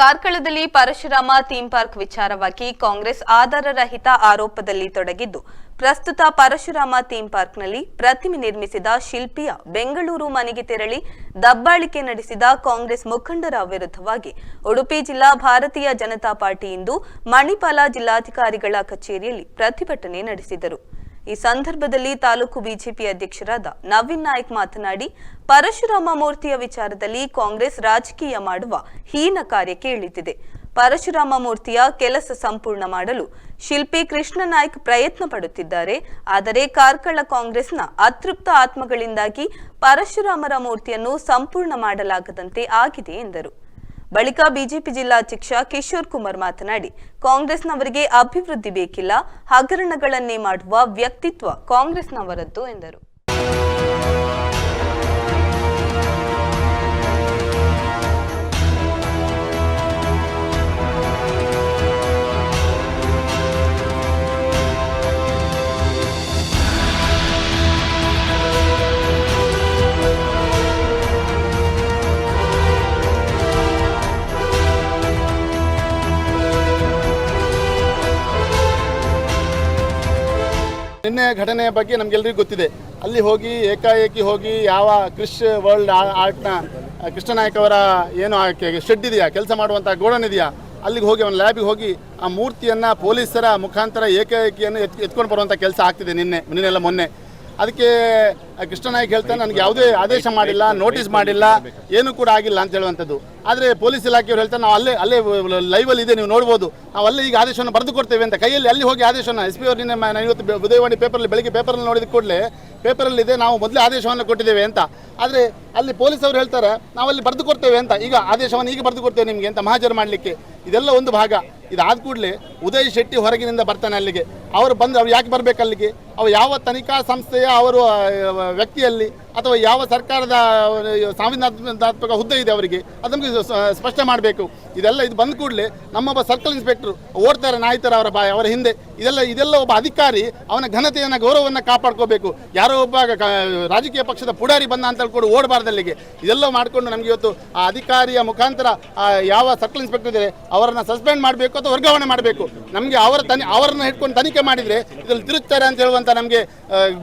ಕಾರ್ಕಳದಲ್ಲಿ Parashurama theme park ವಿಚಾರವಾಗಿ ಕಾಂಗ್ರೆಸ್ ಆಧಾರರಹಿತ ಆರೋಪದಲ್ಲಿ ತೊಡಗಿದ್ದು, ಪ್ರಸ್ತುತ ಪರಶುರಾಮ ಥೀಮ್ ಪಾರ್ಕ್ನಲ್ಲಿ ಪ್ರತಿಮೆ ನಿರ್ಮಿಸಿದ ಶಿಲ್ಪಿಯ ಬೆಂಗಳೂರು ಮನೆಗೆ ತೆರಳಿ ದಬ್ಬಾಳಿಕೆ ನಡೆಸಿದ ಕಾಂಗ್ರೆಸ್ ಮುಖಂಡರ ವಿರುದ್ಧವಾಗಿ ಉಡುಪಿ ಜಿಲ್ಲಾ ಭಾರತೀಯ ಜನತಾ ಪಾರ್ಟಿ ಇಂದು ಮಣಿಪಾಲ ಜಿಲ್ಲಾಧಿಕಾರಿಗಳ ಕಚೇರಿಯಲ್ಲಿ ಪ್ರತಿಭಟನೆ ನಡೆಸಿದರು. ಈ ಸಂದರ್ಭದಲ್ಲಿ ತಾಲೂಕು ಬಿಜೆಪಿ ಅಧ್ಯಕ್ಷರಾದ ನವೀನ್ ನಾಯ್ಕ್ ಮಾತನಾಡಿ, ಪರಶುರಾಮ ಮೂರ್ತಿಯ ವಿಚಾರದಲ್ಲಿ ಕಾಂಗ್ರೆಸ್ ರಾಜಕೀಯ ಮಾಡುವ ಹೀನ ಕಾರ್ಯಕ್ಕೆ ಇಳಿದಿದೆ ಪರಶುರಾಮ ಮೂರ್ತಿಯ ಕೆಲಸ ಸಂಪೂರ್ಣ ಮಾಡಲು ಶಿಲ್ಪಿ ಕೃಷ್ಣ ನಾಯ್ಕ್ ಪ್ರಯತ್ನ ಪಡುತ್ತಿದ್ದಾರೆ. ಆದರೆ ಕಾರ್ಕಳ ಕಾಂಗ್ರೆಸ್ನ ಅತೃಪ್ತ ಆತ್ಮಗಳಿಂದಾಗಿ ಪರಶುರಾಮರ ಮೂರ್ತಿಯನ್ನು ಸಂಪೂರ್ಣ ಮಾಡಲಾಗದಂತೆ ಆಗಿದೆ ಎಂದರು. ಬಳಿಕ ಬಿಜೆಪಿ ಜಿಲ್ಲಾಧ್ಯಕ್ಷ ಕಿಶೋರ್ ಕುಮಾರ್ ಮಾತನಾಡಿ ಕಾಂಗ್ರೆಸ್ನವರಿಗೆ ಅಭಿವೃದ್ಧಿ ಬೇಕಿಲ್ಲ ಹಗರಣಗಳನ್ನೇ ಮಾಡುವ ವ್ಯಕ್ತಿತ್ವ ಕಾಂಗ್ರೆಸ್ನವರದ್ದು ಎಂದರು. ನಿನ್ನೆ ಘಟನೆಯ ಬಗ್ಗೆ ನಮ್ಗೆಲ್ರಿಗೂ ಗೊತ್ತಿದೆ. ಅಲ್ಲಿ ಹೋಗಿ, ಏಕಾಏಕಿ ಹೋಗಿ ಯಾವ ಕ್ರಿಶ್ ವರ್ಲ್ಡ್ ಆರ್ಟ್ನ ಕೃಷ್ಣನಾಯಕ್ ಕೃಷ್ಣ ನಾಯಕ್ ಅವರ ಏನು ಶೆಡ್ ಇದೆಯಾ, ಕೆಲಸ ಮಾಡುವಂಥ ಗೋಡನ್ ಇದೆಯಾ, ಅಲ್ಲಿಗೆ ಹೋಗಿ ಅವನ ಲ್ಯಾಬಿಗೆ ಹೋಗಿ ಆ ಮೂರ್ತಿಯನ್ನು ಪೊಲೀಸರ ಮುಖಾಂತರ ಏಕಾಏಕಿಯನ್ನು ಎತ್ ಎತ್ಕೊಂಡು ಬರುವಂಥ ಕೆಲಸ ಆಗ್ತಿದೆ ನಿನ್ನೆ ನಿನ್ನೆಲ್ಲ ಮೊನ್ನೆ. ಅದಕ್ಕೆ ಆ, ಕೃಷ್ಣ ನಾಯ್ಕ್ ಹೇಳ್ತಾನೆ ನನಗೆ ಯಾವುದೇ ಆದೇಶ ಮಾಡಿಲ್ಲ ನೋಟಿಸ್ ಮಾಡಿಲ್ಲ ಏನು ಕೂಡ ಆಗಿಲ್ಲ ಅಂತ ಹೇಳುವಂಥದ್ದು. ಆದರೆ ಪೊಲೀಸ್ ಇಲಾಖೆಯವರು ಹೇಳ್ತಾರೆ ನಾವು ಅಲ್ಲೇ ಅಲ್ಲೇ ಲೈವಲ್ಲಿ ಇದೆ ನೀವು ನೋಡ್ಬೋದು. ನಾವು ಅಲ್ಲೇ ಈಗ ಆದೇಶವನ್ನು ಬರೆದು ಕೊಡ್ತೇವೆ ಅಂತ ಕೈಯಲ್ಲಿ ಅಲ್ಲಿ ಹೋಗಿ ಆದೇಶವನ್ನು ಎಸ್ ಪಿ ಅವರು ನಿನ್ನೆ ನಾನು ಇವತ್ತು ಉದಯವಾಣಿ ಪೇಪರಲ್ಲಿ ಬೆಳಿಗ್ಗೆ ಪೇಪರಲ್ಲಿ ನೋಡಿದ ಕೂಡಲೇ ಪೇಪರಲ್ಲಿ ಇದೆ ನಾವು ಮೊದಲೇ ಆದೇಶವನ್ನು ಕೊಟ್ಟಿದ್ದೇವೆ ಅಂತ. ಆದರೆ ಅಲ್ಲಿ ಪೊಲೀಸ್ ಅವರು ಹೇಳ್ತಾರೆ ನಾವು ಅಲ್ಲಿ ಬರೆದು ಕೊಡ್ತೇವೆ ಅಂತ. ಈಗ ಆದೇಶವನ್ನು ಈಗ ಬರೆದು ಕೊಡ್ತೇವೆ ನಿಮಗೆ ಅಂತ ಮಹಾಜರು ಮಾಡಲಿಕ್ಕೆ. ಇದೆಲ್ಲ ಒಂದು ಭಾಗ. ಇದಾದ ಕೂಡಲೇ ಉದಯ್ ಶೆಟ್ಟಿ ಹೊರಗಿನಿಂದ ಬರ್ತಾನೆ ಅಲ್ಲಿಗೆ. ಅವರು ಬಂದು ಅವ್ರು ಯಾಕೆ ಬರಬೇಕು ಅಲ್ಲಿಗೆ? ಅವು ಯಾವ ತನಿಖಾ ಸಂಸ್ಥೆಯ ಅವರು ವ್ಯಕ್ತಿಯಲ್ಲಿ ಅಥವಾ ಯಾವ ಸರ್ಕಾರದ ಸಂವಿಧಾನಾತ್ಮಕ ಹುದ್ದೆ ಇದೆ ಅವರಿಗೆ, ಅದು ನಮಗೆ ಸ್ಪಷ್ಟ ಮಾಡಬೇಕು. ಇದೆಲ್ಲ ಇದು ಬಂದ ಕೂಡಲೇ ನಮ್ಮೊಬ್ಬ ಸರ್ಕಲ್ ಇನ್ಸ್ಪೆಕ್ಟರ್ ಓಡ್ತಾರೆ ನಾಯ್ತರ ಅವರ ಬಾ, ಅವರ ಹಿಂದೆ, ಇದೆಲ್ಲ ಇದೆಲ್ಲ ಒಬ್ಬ ಅಧಿಕಾರಿ, ಅವನ ಘನತೆಯನ್ನು, ಗೌರವವನ್ನು ಕಾಪಾಡ್ಕೋಬೇಕು. ಯಾರೋ ಒಬ್ಬ ರಾಜಕೀಯ ಪಕ್ಷದ ಪುಡಾರಿ ಬಂದ ಅಂತ ಹೇಳ್ಕೊಂಡು ಓಡಬಾರ್ದಲ್ಲಿಗೆ. ಇದೆಲ್ಲ ಮಾಡಿಕೊಂಡು ನಮಗೆ ಇವತ್ತು ಆ ಅಧಿಕಾರಿಯ ಮುಖಾಂತರ ಯಾವ ಸರ್ಕಲ್ ಇನ್ಸ್ಪೆಕ್ಟರ್ ಇದೆ ಅವರನ್ನು ಸಸ್ಪೆಂಡ್ ಮಾಡಬೇಕು ಅಥವಾ ವರ್ಗಾವಣೆ ಮಾಡಬೇಕು. ನಮಗೆ ಅವರ ತನಿ, ಅವರನ್ನು ಹಿಡ್ಕೊಂಡು ತನಿಖೆ ಮಾಡಿದರೆ ಇದರಲ್ಲಿ ತಿರುಚ್ತಾರೆ ಅಂತ ಹೇಳುವಂಥ ನಮಗೆ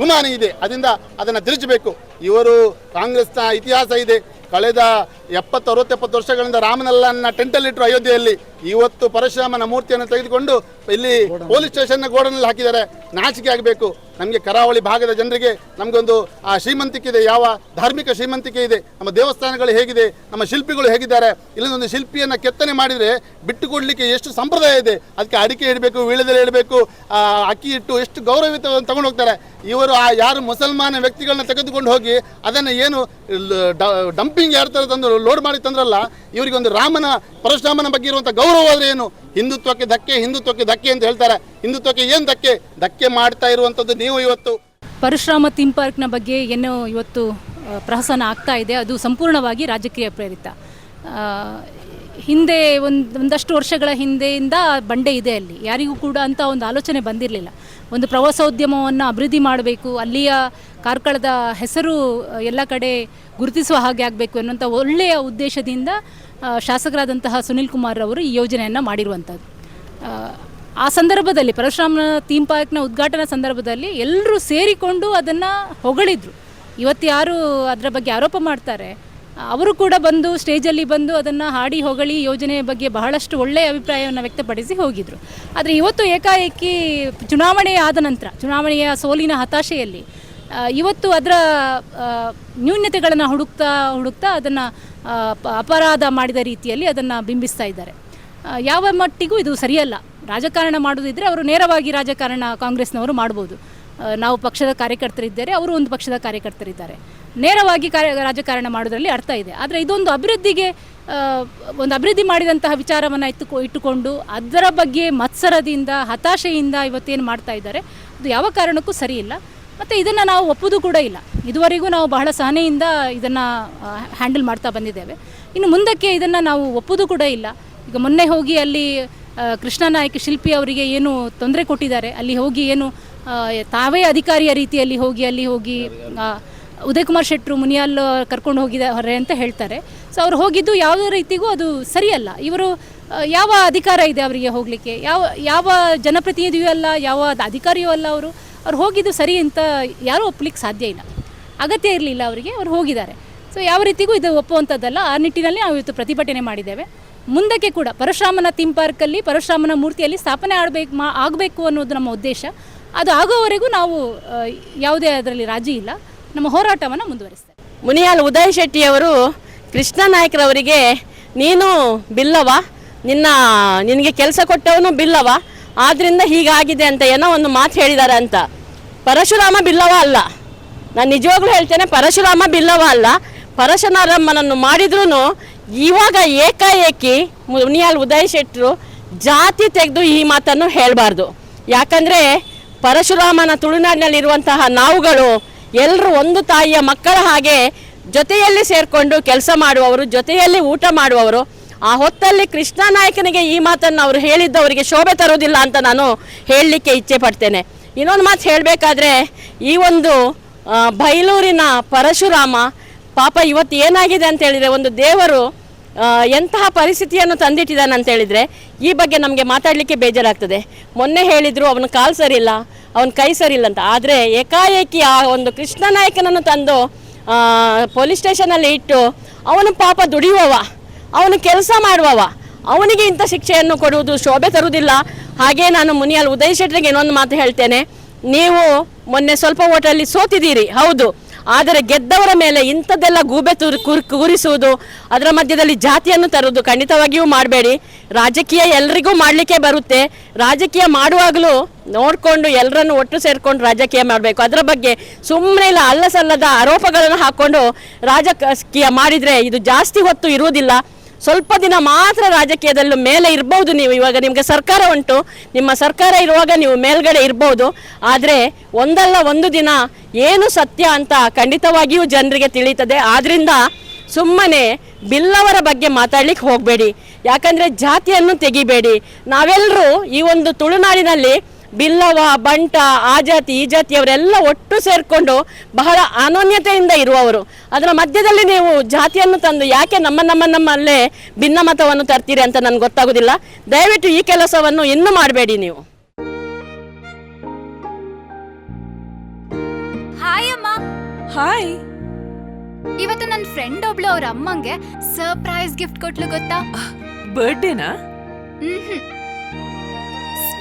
ಗುಮಾನಿ ಇದೆ. ಅದರಿಂದ ಅದನ್ನು ತಿರುಚಬೇಕು. ಇವರು ಕಾಂಗ್ರೆಸ್ನ ಇತಿಹಾಸ ಇದೆ. ಕಳೆದ ಎಪ್ಪತ್ತು ಅರವತ್ತೆಪ್ಪತ್ತು ವರ್ಷಗಳಿಂದ ರಾಮನಲ್ಲನ್ನ ಟೆಂಟಲ್ಲಿಟ್ಟರು ಅಯೋಧ್ಯೆಯಲ್ಲಿ. ಇವತ್ತು ಪರಶುರಾಮನ ಮೂರ್ತಿಯನ್ನು ತೆಗೆದುಕೊಂಡು ಇಲ್ಲಿ ಪೊಲೀಸ್ ಸ್ಟೇಷನ್ನ ಗೋಡನಲ್ಲಿ ಹಾಕಿದ್ದಾರೆ. ನಾಚಿಕೆ ಆಗಬೇಕು. ನಮಗೆ ಕರಾವಳಿ ಭಾಗದ ಜನರಿಗೆ ನಮಗೊಂದು ಆ ಶ್ರೀಮಂತಿಕೆ ಇದೆ ಯಾವ ಧಾರ್ಮಿಕ ಶ್ರೀಮಂತಿಕೆ ಇದೆ ನಮ್ಮ ದೇವಸ್ಥಾನಗಳು ಹೇಗಿದೆ. ನಮ್ಮ ಶಿಲ್ಪಿಗಳು ಹೇಗಿದ್ದಾರೆ. ಇಲ್ಲೊಂದು ಶಿಲ್ಪಿಯನ್ನು ಕೆತ್ತನೆ ಮಾಡಿದರೆ ಬಿಟ್ಟು ಕೊಡಲಿಕ್ಕೆ ಎಷ್ಟು ಸಂಪ್ರದಾಯ ಇದೆ. ಅದಕ್ಕೆ ಅಡಿಕೆ ಇಡಬೇಕು ವೀಳ್ಯದೆಲೆ ಇಡಬೇಕು ಅಕ್ಕಿ ಇಟ್ಟು ಎಷ್ಟು ಗೌರವಿತ ತಗೊಂಡು ಹೋಗ್ತಾರೆ. ಇವರು ಆ ಯಾರು ಮುಸಲ್ಮಾನ ವ್ಯಕ್ತಿಗಳನ್ನ ತೆಗೆದುಕೊಂಡು ಹೋಗಿ ಅದನ್ನು ಏನು ಡಂಪಿಂಗ್ ಯಾರ ಥರ ತಂದು ಲೋಡ್ ಮಾಡಿ ತಂದ್ರಲ್ಲ ಇವರಿಗೆ ಒಂದು ರಾಮನ ಪರಶುರಾಮನ ಬಗ್ಗೆ ಇರುವಂಥ ಗೌರವ ಆದರೆ ಏನು? ಹಿಂದುತ್ವಕ್ಕೆ ಧಕ್ಕೆ ಹಿಂದುತ್ವಕ್ಕೆ ಧಕ್ಕೆ ಅಂತ ಹೇಳ್ತಾರೆ. ಹಿಂದುತ್ವಕ್ಕೆ ಏನು ಧಕ್ಕೆ? ಧಕ್ಕೆ ಮಾಡ್ತಾ ಇರುವಂಥದ್ದು ನೀವು ಇವತ್ತು. ಪರಶುರಾಮ ಥೀಮ್ ಪಾರ್ಕ್ನ ಬಗ್ಗೆ ಏನು ಇವತ್ತು ಪ್ರಹಸನ ಆಗ್ತಾ ಇದೆ, ಅದು ಸಂಪೂರ್ಣವಾಗಿ ರಾಜಕೀಯ ಪ್ರೇರಿತ. ಹಿಂದೆ ಒಂದು, ಒಂದಷ್ಟು ವರ್ಷಗಳ ಹಿಂದೆಯಿಂದ ಬಂಡೆ ಇದೆ ಅಲ್ಲಿ. ಯಾರಿಗೂ ಕೂಡ ಅಂತ ಒಂದು ಆಲೋಚನೆ ಬಂದಿರಲಿಲ್ಲ. ಒಂದು ಪ್ರವಾಸೋದ್ಯಮವನ್ನು ಅಭಿವೃದ್ಧಿ ಮಾಡಬೇಕು, ಅಲ್ಲಿಯ ಕಾರ್ಕಳದ ಹೆಸರು ಎಲ್ಲ ಕಡೆ ಗುರುತಿಸುವ ಹಾಗೆ ಆಗಬೇಕು ಅನ್ನುವಂಥ ಒಳ್ಳೆಯ ಉದ್ದೇಶದಿಂದ ಶಾಸಕರಾದಂತಹ ಸುನಿಲ್ ಕುಮಾರ್ ಅವರು ಈ ಯೋಜನೆಯನ್ನು ಮಾಡಿರುವಂಥದ್ದು ಆ, ಸಂದರ್ಭದಲ್ಲಿ ಪರಶುರಾಮನ ಥೀಮ್ ಪಾರ್ಕ್ನ ಉದ್ಘಾಟನಾ ಸಂದರ್ಭದಲ್ಲಿ ಎಲ್ಲರೂ ಸೇರಿಕೊಂಡು ಅದನ್ನು ಹೊಗಳಿದ್ರು. ಇವತ್ತು ಯಾರು ಅದರ ಬಗ್ಗೆ ಆರೋಪ ಮಾಡ್ತಾರೆ ಅವರು ಕೂಡ ಬಂದು ಸ್ಟೇಜಲ್ಲಿ ಬಂದು ಅದನ್ನು ಹಾಡಿ ಹೊಗಳಿ ಯೋಜನೆಯ ಬಗ್ಗೆ ಬಹಳಷ್ಟು ಒಳ್ಳೆಯ ಅಭಿಪ್ರಾಯವನ್ನು ವ್ಯಕ್ತಪಡಿಸಿ ಹೋಗಿದ್ರು. ಆದರೆ ಇವತ್ತು ಏಕಾಏಕಿ ಚುನಾವಣೆ ಆದ ನಂತರ ಚುನಾವಣೆಯ ಸೋಲಿನ ಹತಾಶೆಯಲ್ಲಿ ಇವತ್ತು ಅದರ ನ್ಯೂನ್ಯತೆಗಳನ್ನು ಹುಡುಕ್ತಾ ಹುಡುಕ್ತಾ ಅದನ್ನು ಅಪರಾಧ ಮಾಡಿದ ರೀತಿಯಲ್ಲಿ ಅದನ್ನು ಬಿಂಬಿಸ್ತಾ ಇದ್ದಾರೆ. ಯಾವ ಮಟ್ಟಿಗೂ ಇದು ಸರಿಯಲ್ಲ. ರಾಜಕಾರಣ ಮಾಡೋದಿದ್ದರೆ ಅವರು ನೇರವಾಗಿ ರಾಜಕಾರಣ ಕಾಂಗ್ರೆಸ್ನವರು ಮಾಡ್ಬೋದು. ನಾವು ಪಕ್ಷದ ಕಾರ್ಯಕರ್ತರಿದ್ದಾರೆ, ಅವರು ಒಂದು ಪಕ್ಷದ ಕಾರ್ಯಕರ್ತರಿದ್ದಾರೆ. ನೇರವಾಗಿ ಕಾರ್ಯ, ರಾಜಕಾರಣ ಮಾಡೋದರಲ್ಲಿ ಅರ್ಥ ಇದೆ. ಆದರೆ ಇದೊಂದು ಅಭಿವೃದ್ಧಿಗೆ ಒಂದು ಅಭಿವೃದ್ಧಿ ಮಾಡಿದಂತಹ ವಿಚಾರವನ್ನು ಇಟ್ಟುಕೊ ಇಟ್ಟುಕೊಂಡು ಅದರ ಬಗ್ಗೆ ಮತ್ಸರದಿಂದ, ಹತಾಶೆಯಿಂದ ಇವತ್ತೇನು ಮಾಡ್ತಾ ಇದ್ದಾರೆ, ಅದು ಯಾವ ಕಾರಣಕ್ಕೂ ಸರಿ ಇಲ್ಲ ಮತ್ತು ಇದನ್ನು ನಾವು ಒಪ್ಪುದು ಕೂಡ ಇಲ್ಲ. ಇದುವರೆಗೂ ನಾವು ಬಹಳ ಸಹನೆಯಿಂದ ಇದನ್ನು ಹ್ಯಾಂಡಲ್ ಮಾಡ್ತಾ ಬಂದಿದ್ದೇವೆ. ಇನ್ನು ಮುಂದಕ್ಕೆ ಇದನ್ನು ನಾವು ಒಪ್ಪುದು ಕೂಡ ಇಲ್ಲ. ಈಗ ಮೊನ್ನೆ ಹೋಗಿ ಅಲ್ಲಿ ಕೃಷ್ಣ ನಾಯ್ಕ ಶಿಲ್ಪಿ ಅವರಿಗೆ ಏನು ತೊಂದರೆ ಕೊಟ್ಟಿದ್ದಾರೆ, ಅಲ್ಲಿ ಹೋಗಿ ಏನು ತಾವೇ ಅಧಿಕಾರಿಯ ರೀತಿಯಲ್ಲಿ ಹೋಗಿ, ಅಲ್ಲಿ ಹೋಗಿ ಉದಯಕುಮಾರ್ ಉದಯ್ ಕುಮಾರ್ ಶೆಟ್ಟರು ಮುನಿಯಾಲ್ ಕರ್ಕೊಂಡು ಹೋಗಿದ್ದಾರೆ ಅಂತ ಹೇಳ್ತಾರೆ. ಸೊ ಅವ್ರು ಹೋಗಿದ್ದು ಯಾವುದೇ ರೀತಿಗೂ ಅದು ಸರಿಯಲ್ಲ. ಇವರು ಯಾವ ಅಧಿಕಾರ ಇದೆ ಅವರಿಗೆ ಹೋಗಲಿಕ್ಕೆ? ಯಾವ ಯಾವ ಜನಪ್ರತಿನಿಧಿಯೂ ಅಲ್ಲ, ಯಾವ ಅಧಿಕಾರಿಯೂ ಅಲ್ಲ ಅವರು. ಅವ್ರು ಹೋಗಿದ್ದು ಸರಿ ಅಂತ ಯಾರೂ ಒಪ್ಪಲಿಕ್ಕೆ ಸಾಧ್ಯ ಇಲ್ಲ. ಅಗತ್ಯ ಇರಲಿಲ್ಲ ಅವರಿಗೆ, ಅವ್ರು ಹೋಗಿದ್ದಾರೆ. ಸೊ ಯಾವ ರೀತಿಗೂ ಇದು ಒಪ್ಪುವಂಥದ್ದಲ್ಲ. ಆ ನಿಟ್ಟಿನಲ್ಲಿ ನಾವು ಇವತ್ತು ಪ್ರತಿಭಟನೆ ಮಾಡಿದ್ದೇವೆ. ಮುಂದಕ್ಕೆ ಕೂಡ ಪರಶುರಾಮನ ಥೀಮ್ ಪಾರ್ಕಲ್ಲಿ ಪರಶುರಾಮನ ಮೂರ್ತಿಯಲ್ಲಿ ಸ್ಥಾಪನೆ ಆಡಬೇಕು ಮಾ, ಆಗಬೇಕು ಅನ್ನೋದು ನಮ್ಮ ಉದ್ದೇಶ. ಅದು ಆಗೋವರೆಗೂ ನಾವು ಯಾವುದೇ ಅದರಲ್ಲಿ ರಾಜಿ ಇಲ್ಲ. ನಮ್ಮ ಹೋರಾಟವನ್ನು ಮುಂದುವರಿಸ್ತೇವೆ. ಮುನಿಯಾಲ್ ಉದಯ್ ಶೆಟ್ಟಿಯವರು ಕೃಷ್ಣ ನಾಯ್ಕರವರಿಗೆ, ನೀನು ಬಿಲ್ಲವ, ನಿನ್ನ, ನಿನಗೆ ಕೆಲಸ ಕೊಟ್ಟವನು ಬಿಲ್ಲವ ಆದ್ರಿಂದ ಹೀಗಾಗಿದೆ ಅಂತ ಏನೋ ಒಂದು ಮಾತು ಹೇಳಿದ್ದಾರೆ ಅಂತ. ಪರಶುರಾಮ ಬಿಲ್ಲವ ಅಲ್ಲ. ನಾನು ನಿಜವಾಗ್ಲೂ ಹೇಳ್ತೇನೆ, ಪರಶುರಾಮ ಬಿಲ್ಲವ ಅಲ್ಲ. ಪರಶುರಾಮನನ್ನು ಮಾಡಿದ್ರೂ ಇವಾಗ ಏಕಾಏಕಿ ಮುನಿಯಾಲ್ ಉದಯ್ ಶೆಟ್ಟರು ಜಾತಿ ತೆಗೆದು ಈ ಮಾತನ್ನು ಹೇಳಬಾರ್ದು. ಯಾಕಂದರೆ ಪರಶುರಾಮನ ತುಳುನಾಡಿನಲ್ಲಿರುವಂತಹ ನಾವುಗಳು ಎಲ್ಲರೂ ಒಂದು ತಾಯಿಯ ಮಕ್ಕಳ ಹಾಗೆ ಜೊತೆಯಲ್ಲಿ ಸೇರಿಕೊಂಡು ಕೆಲಸ ಮಾಡುವವರು, ಜೊತೆಯಲ್ಲಿ ಊಟ ಮಾಡುವವರು ಆ ಹೊತ್ತಲ್ಲಿ ಕೃಷ್ಣ ನಾಯಕನಿಗೆ ಈ ಮಾತನ್ನು ಅವರು ಹೇಳಿದ್ದವರಿಗೆ ಶೋಭೆ ತರೋದಿಲ್ಲ ಅಂತ ನಾನು ಹೇಳಲಿಕ್ಕೆ ಇಚ್ಛೆ ಪಡ್ತೇನೆ. ಇನ್ನೊಂದು ಮಾತು ಹೇಳಬೇಕಾದ್ರೆ, ಈ ಒಂದು ಬೈಲೂರಿನ ಪರಶುರಾಮ ಪಾಪ ಇವತ್ತು ಏನಾಗಿದೆ ಅಂತ ಹೇಳಿದರೆ, ಒಂದು ದೇವರು ಎಂತಹ ಪರಿಸ್ಥಿತಿಯನ್ನು ತಂದಿಟ್ಟಿದ್ದಾನೆ ಅಂತ ಹೇಳಿದರೆ, ಈ ಬಗ್ಗೆ ನಮಗೆ ಮಾತಾಡಲಿಕ್ಕೆ ಬೇಜಾರಾಗ್ತದೆ. ಮೊನ್ನೆ ಹೇಳಿದರು, ಅವನ ಕಾಲು ಸರಿಯಿಲ್ಲ, ಅವನ ಕೈ ಸರಿಯಿಲ್ಲ ಅಂತ. ಆದರೆ ಏಕಾಏಕಿ ಆ ಒಂದು ಕೃಷ್ಣ ನಾಯಕನನ್ನು ತಂದು ಪೊಲೀಸ್ ಸ್ಟೇಷನಲ್ಲಿ ಇಟ್ಟು, ಅವನು ಪಾಪ ದುಡಿಯುವವ. ಅವನು ಕೆಲಸ ಮಾಡುವವ. ಅವನಿಗೆ ಇಂಥ ಶಿಕ್ಷೆಯನ್ನು ಕೊಡುವುದು ಶೋಭೆ ತರುವುದಿಲ್ಲ. ಹಾಗೆ ನಾನು ಮುನಿಯಾಲ್ ಉದಯ್ ಶೆಟ್ಟರಿಗೆ ಇನ್ನೊಂದು ಮಾತು ಹೇಳ್ತೇನೆ. ನೀವು ಮೊನ್ನೆ ಸ್ವಲ್ಪ ಓಟಲ್ಲಿ ಸೋತಿದ್ದೀರಿ, ಹೌದು. ಆದರೆ ಗೆದ್ದವರ ಮೇಲೆ ಇಂಥದ್ದೆಲ್ಲ ಗೂಬೆ ತುರ್ ಕೂರ್- ಕೂರಿಸುವುದು, ಅದರ ಮಧ್ಯದಲ್ಲಿ ಜಾತಿಯನ್ನು ತರುವುದು ಖಂಡಿತವಾಗಿಯೂ ಮಾಡಬೇಡಿ. ರಾಜಕೀಯ ಎಲ್ರಿಗೂ ಮಾಡಲಿಕ್ಕೆ ಬರುತ್ತೆ. ರಾಜಕೀಯ ಮಾಡುವಾಗಲೂ ನೋಡಿಕೊಂಡು ಎಲ್ಲರನ್ನು ಒಟ್ಟು ಸೇರಿಕೊಂಡು ರಾಜಕೀಯ ಮಾಡಬೇಕು. ಅದರ ಬಗ್ಗೆ ಸುಮ್ಮನೆ ಇಲ್ಲ, ಅಲ್ಲಸಲ್ಲದ ಆರೋಪಗಳನ್ನು ಹಾಕ್ಕೊಂಡು ರಾಜಕೀಯ ಮಾಡಿದರೆ ಇದು ಜಾಸ್ತಿ ಹೊತ್ತು ಇರುವುದಿಲ್ಲ. ಸ್ವಲ್ಪ ದಿನ ಮಾತ್ರ ರಾಜಕೀಯದಲ್ಲೂ ಮೇಲೆ ಇರಬಹುದು ನೀವು. ಇವಾಗ ನಿಮಗೆ ಸರ್ಕಾರ ಉಂಟು. ನಿಮ್ಮ ಸರ್ಕಾರ ಇರುವಾಗ ನೀವು ಮೇಲ್ಗಡೆ ಇರಬಹುದು ಆದರೆ ಒಂದಲ್ಲ ಒಂದು ದಿನ ಏನು ಸತ್ಯ ಅಂತ ಖಂಡಿತವಾಗಿಯೂ ಜನರಿಗೆ ತಿಳಿಯುತ್ತದೆ. ಆದ್ರಿಂದ ಸುಮ್ಮನೆ ಬಿಲ್ಲವರ ಬಗ್ಗೆ ಮಾತಾಡ್ಲಿಕ್ಕೆ ಹೋಗಬೇಡಿ. ಯಾಕಂದರೆ ಜಾತಿಯನ್ನು ತೆಗಿಬೇಡಿ. ನಾವೆಲ್ಲರೂ ಈ ಒಂದು ತುಳುನಾಡಿನಲ್ಲಿ ಬಿಲ್ಲವ ಬಂಟ ಆ ಜಾತಿ ಈ ಜಾತಿಯವರೆಲ್ಲ ಒಟ್ಟು ಸೇರಿಕೊಂಡು ಬಹಳ ಅನೋನ್ಯತೆಯಿಂದ ಇರುವವರು. ಅದರ ಮಧ್ಯದಲ್ಲಿ ನೀವು ಜಾತಿಯನ್ನು ತಂದು ಯಾಕೆ ನಮ್ಮ ನಮ್ಮ ನಮ್ಮಲ್ಲೇ ಭಿನ್ನಮತವನ್ನು ತರ್ತೀರಿ ಅಂತ ನನಗೆ ಗೊತ್ತಾಗೋದಿಲ್ಲ. ದಯವಿಟ್ಟು ಈ ಕೆಲಸವನ್ನು ಇನ್ನೂ ಮಾಡಬೇಡಿ ನೀವು. ಹಾಯ್ ಅಮ್ಮ. ಹಾಯ್ ಇವತ್ತು ನನ್ನ ಫ್ರೆಂಡ್ ಒಬ್ಳು ಅವ್ರ ಅಮ್ಮಂಗೆ ಸರ್ಪ್ರೈಸ್ ಗಿಫ್ಟ್ ಕೊಟ್ಲು ಗೊತ್ತಾ? ಬರ್ಡೇನಾ